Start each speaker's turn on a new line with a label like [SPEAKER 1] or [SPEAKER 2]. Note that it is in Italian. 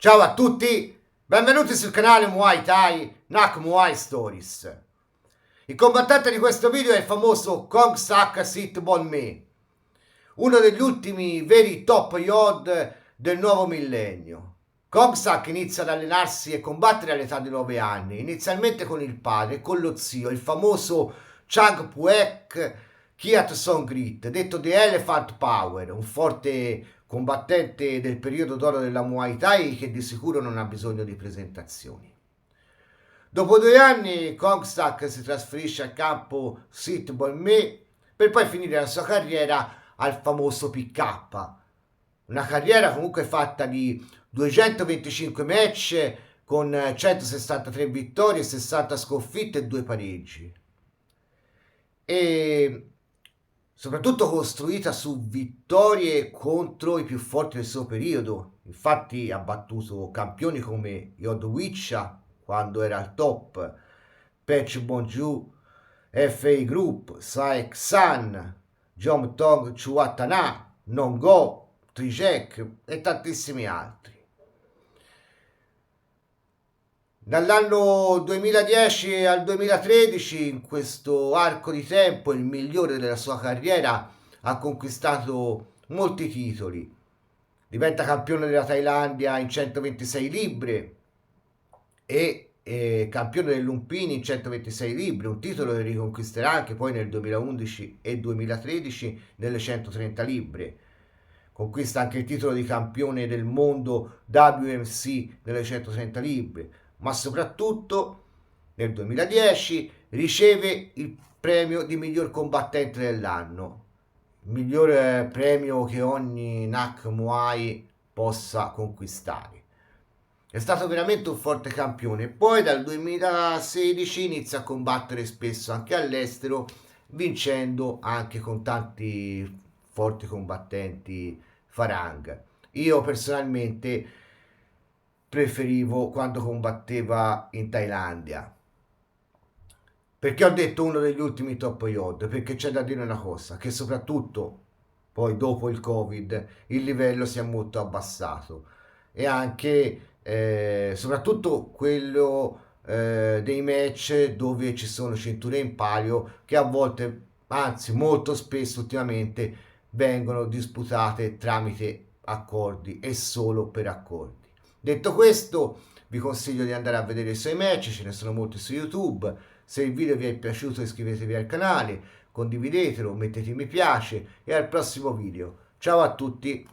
[SPEAKER 1] Ciao a tutti, benvenuti sul canale Muay Thai Nak Muay Stories. Il combattente di questo video è il famoso Kong Sak Sit Bon Me, uno degli ultimi veri top yod del nuovo millennio. Kong Sak inizia ad allenarsi e combattere all'età di 9 anni, inizialmente con il padre e con lo zio, il famoso Chang Puek Kiat Songrit, detto The Elephant Power, un forte combattente del periodo d'oro della Muay Thai che di sicuro non ha bisogno di presentazioni. Dopo due anni Kongsak si trasferisce al campo Sit Me per poi finire la sua carriera al famoso PK. Una carriera comunque fatta di 225 match con 163 vittorie, 60 sconfitte e 2 pareggi. E soprattutto costruita su vittorie contro i più forti del suo periodo. Infatti ha battuto campioni come Yodwicha quando era al top, Patch Bonju, FA Group, Saek San, Jom Tong Chuatana, Nongo, Trijek e tantissimi altri. Dall'anno 2010 al 2013, in questo arco di tempo, il migliore della sua carriera, ha conquistato molti titoli. Diventa campione della Thailandia in 126 libbre e eh, campione del Lumpini in 126 libbre, un titolo che riconquisterà anche poi nel 2011 e 2013 nelle 130 libbre. Conquista anche il titolo di campione del mondo WMC nelle 130 libbre ma soprattutto nel 2010 riceve il premio di miglior combattente dell'anno, il miglior premio che ogni NAC Muay possa conquistare. È stato veramente un forte campione. Poi dal 2016 inizia a combattere spesso anche all'estero, vincendo anche con tanti forti combattenti Farang. Io personalmente preferivo quando combatteva in Thailandia. Perché ho detto uno degli ultimi top Yod? Perché c'è da dire una cosa, che soprattutto poi dopo il Covid il livello si è molto abbassato e anche eh, soprattutto quello eh, dei match dove ci sono cinture in palio che a volte, anzi molto spesso ultimamente, vengono disputate tramite accordi e solo per accordi. Detto questo, vi consiglio di andare a vedere i suoi match, ce ne sono molti su YouTube. Se il video vi è piaciuto iscrivetevi al canale, condividetelo, mettete mi piace e al prossimo video. Ciao a tutti!